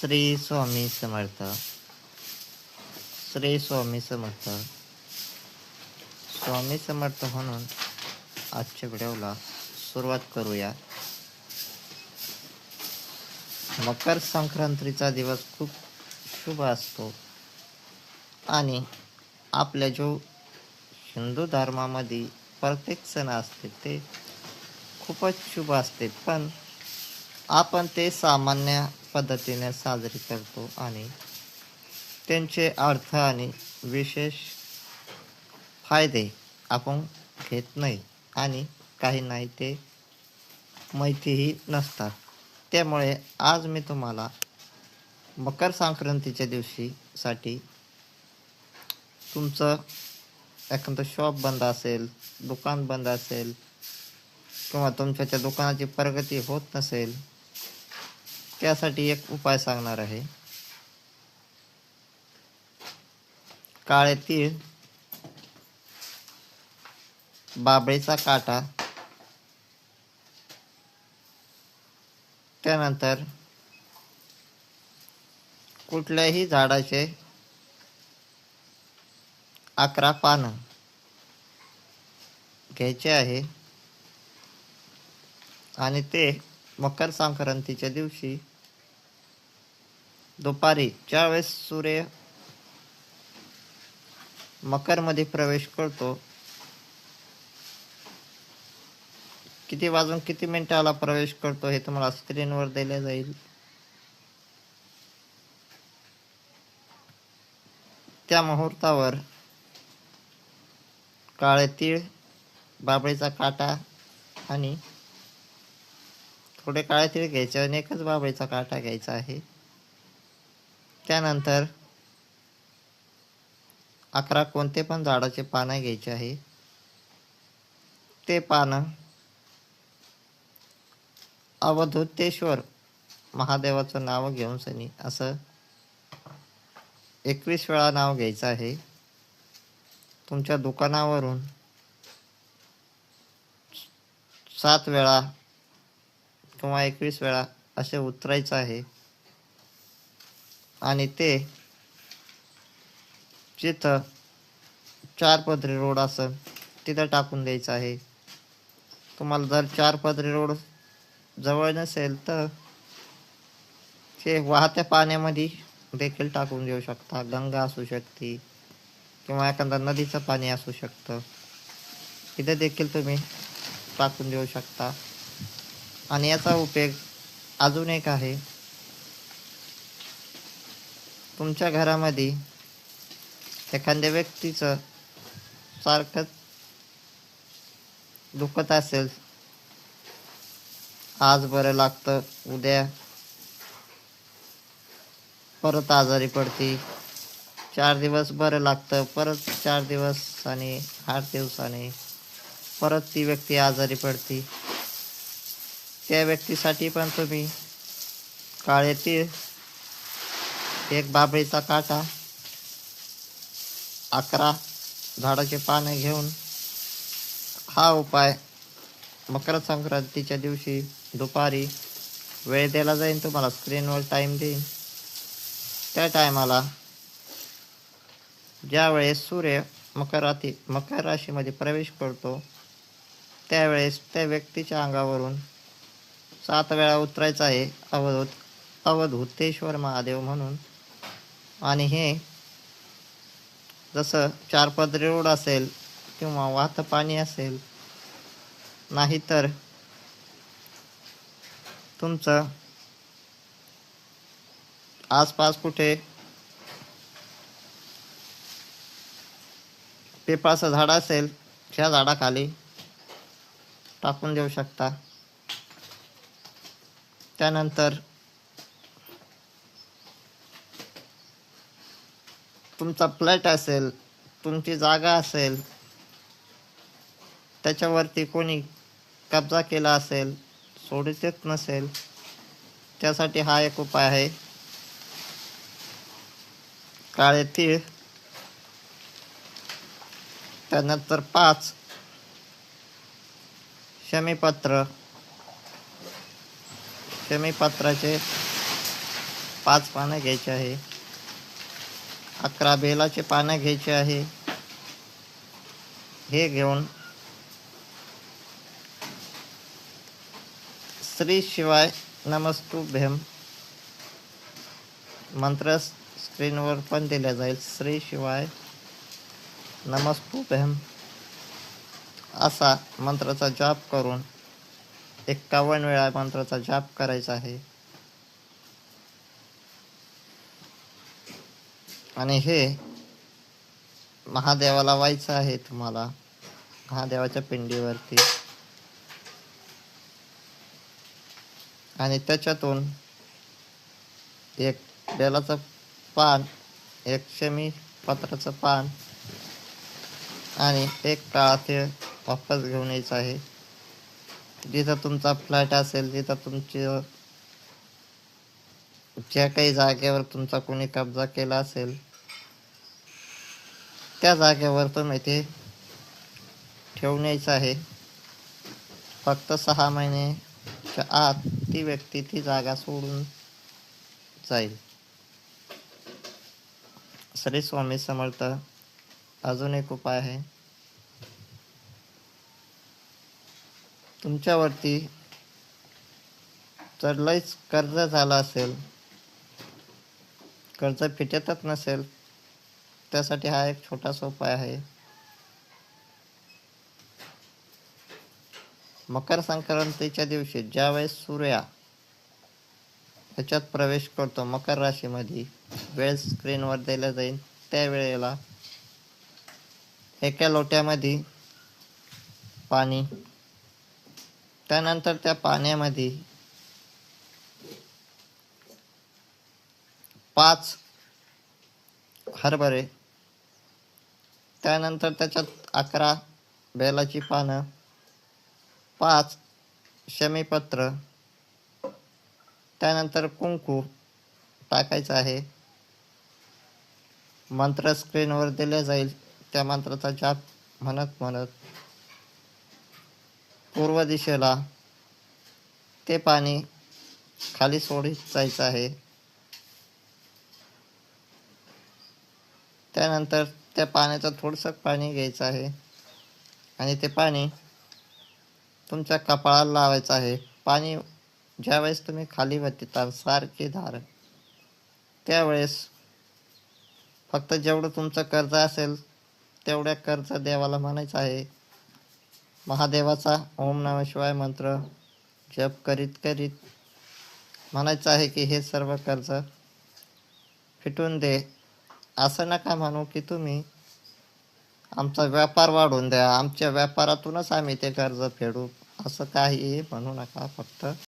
श्री स्वामी समर्थ. श्री स्वामी समर्थ. स्वामी समर्थ म्हणून आजच्या व्हिडिओला सुरुवात करूया. मकर संक्रांतीचा दिवस खूप शुभ असतो. आणि आपल्या जो हिंदू धर्मामध्ये प्रत्येक सण असते ते खूपच शुभ असते. पण आपण ते सामान्य पद्धतीने साजरी करतो आणि त्यांचे अर्थ आणि विशेष फायदे आपण घेत नाही आणि काही नाही ते माहितीही नसतात. त्यामुळे आज मी तुम्हाला मकर संक्रांतीच्या दिवशीसाठी तुमचं एखादं शॉप बंद असेल दुकान बंद असेल किंवा तुमच्या त्या दुकानाची प्रगती होत नसेल त्यासाठी एक उपाय सांगणार आहे. काळे तीळ बाबळीचा काटा त्यानंतर कुठल्याही झाडाचे अकरा पानं घ्यायचे आहे आणि ते मकर संक्रांतीच्या दिवशी दुपारी ज्यावेळेस सूर्य मकरमध्ये प्रवेश करतो किती वाजून किती मिनिटाला प्रवेश करतो हे तुम्हाला स्क्रीनवर दिले जाईल. त्या मुहूर्तावर काळे तीळ बाबळीचा काटा आणि थोडे काळे तीळ घ्यायचे आणि एकच बाबळीचा काटा घ्यायचा आहे. त्यानंतर अकरा कोणते पण झाडाचे पानं घ्यायचे आहे. ते पानं अवधूतेश्वर महादेवाचं नाव घेऊन सनी असं एकवीस वेळा नाव घ्यायचं आहे. तुमच्या दुकानावरून सात वेळा किंवा एकवीस वेळा असे उतरायचं आहे. आणि ते जिथं चार पदरी रोड असेल तिथं टाकून द्यायचं आहे. तुम्हाला जर चार पदरी रोड जवळ नसेल तर ते वाहत्या पाण्यामध्ये देखील टाकून देऊ शकता. गंगा असू शकते किंवा एखादा नदीचं पाणी असू शकतं. तिथे देखील तुम्ही टाकून देऊ शकता. आणि याचा उपयोग अजून एक आहे. तुमच्या घरामध्ये एखाद्या व्यक्तीचं सारखं दुखत असेल आज बरं लागतं उद्या परत आजारी पडती चार दिवस बरं लागतं परत चार दिवस आणि आठ दिवसाने परत ती व्यक्ती आजारी पडती. त्या व्यक्तीसाठी पण तुम्ही काळे तीळ एक बाबळीचा काटा अकरा झाडाचे पानं घेऊन हा उपाय मकर संक्रांतीच्या दिवशी दुपारी वेळ दिला जाईल तुम्हाला स्क्रीनवर टाईम देईन. त्या टायमाला ज्यावेळेस सूर्य मकर राती मकर राशीमध्ये प्रवेश करतो त्यावेळेस त्या व्यक्तीच्या अंगावरून सात वेळा उतरायचं आहे अवधूत अवधूतेश्वर महादेव म्हणून आणि हे जसं चार पदरी रोड असेल किंवा वाहतं पाणी असेल नाहीतर तुमचं आसपास कुठे पिंपळाचं झाड असेल त्या झाडाखाली टाकून देऊ शकता. त्यानंतर तुमचा फ्लॅट असेल तुमची जागा असेल त्याच्यावरती कोणी कब्जा केला असेल सोडू येत नसेल त्यासाठी हा एक उपाय आहे. काळे तीळ त्यानंतर पाच शमीपत्र शमीपत्राचे पाच पानं घ्यायचे आहे. अकरा बेलाचे पानं घ्यायचे आहे. हे घेऊन श्री शिवाय भेम मंत्र स्क्रीनवर पण दिला जाईल. श्री शिवाय भेम असा मंत्राचा जाप करून एक्कावन्न वेळा मंत्राचा जाप करायचा आहे. आणि हे महादेवाला व्हायचं आहे तुम्हाला. महादेवाच्या पिंडीवरती. आणि त्याच्यातून एक बेलाचं पान एक शमी पत्राचं पान आणि एक काळा ते वापस घेऊन यायचं आहे. जिथं तुमचा फ्लॅट असेल तिथं तुमची ज्या काही जागेवर तुमचा कोणी कब्जा केला असेल त्या जागेवर इथे ठेवण्याचं आहे. फक्त सहा महिनेच्या आत ती व्यक्ती ती जागा सोडून जाईल. श्री स्वामी समर्थ अजून एक उपाय आहे. तुमच्यावरती जर लयच कर्ज झालं असेल कर्ज फिटतच नसेल त्यासाठी हा एक छोटासा उपाय आहे. मकर संक्रांतीच्या दिवशी ज्यावेळेस सूर्या ह्याच्यात प्रवेश करतो मकर राशीमध्ये वेळ स्क्रीनवर दिला जाईल. त्यावेळेला एका लोट्यामध्ये पाणी त्यानंतर त्या पाण्यामध्ये पाच हरभरे त्यानंतर त्याच्यात अकरा बेलाची पानं पाच शमीपत्र त्यानंतर कुंकू टाकायचं आहे. मंत्र स्क्रीनवर दिले जाईल. त्या मंत्राचा जाप म्हणत म्हणत पूर्व दिशेला ते पाणी खाली सोडित जायचं आहे. त्यानंतर त्या पाण्याचं थोडंसं पाणी घ्यायचं आहे. आणि ते पाणी तुमच्या कपाळाला लावायचं आहे. पाणी ज्यावेळेस तुम्ही खाली वतिता सारखी धार त्यावेळेस फक्त जेवढं तुमचं कर्ज असेल तेवढ्या कर्ज देवाला म्हणायचं आहे. महादेवाचा ओम नमशिवाय मंत्र जप करीत करीत म्हणायचं आहे की हे सर्व कर्ज फिटून दे. असं नका म्हणू की तुम्ही आमचा व्यापार वाढवून द्या. आमच्या व्यापारातूनच आम्ही ते कर्ज फेडू. असं काहीही म्हणू नका फक्त.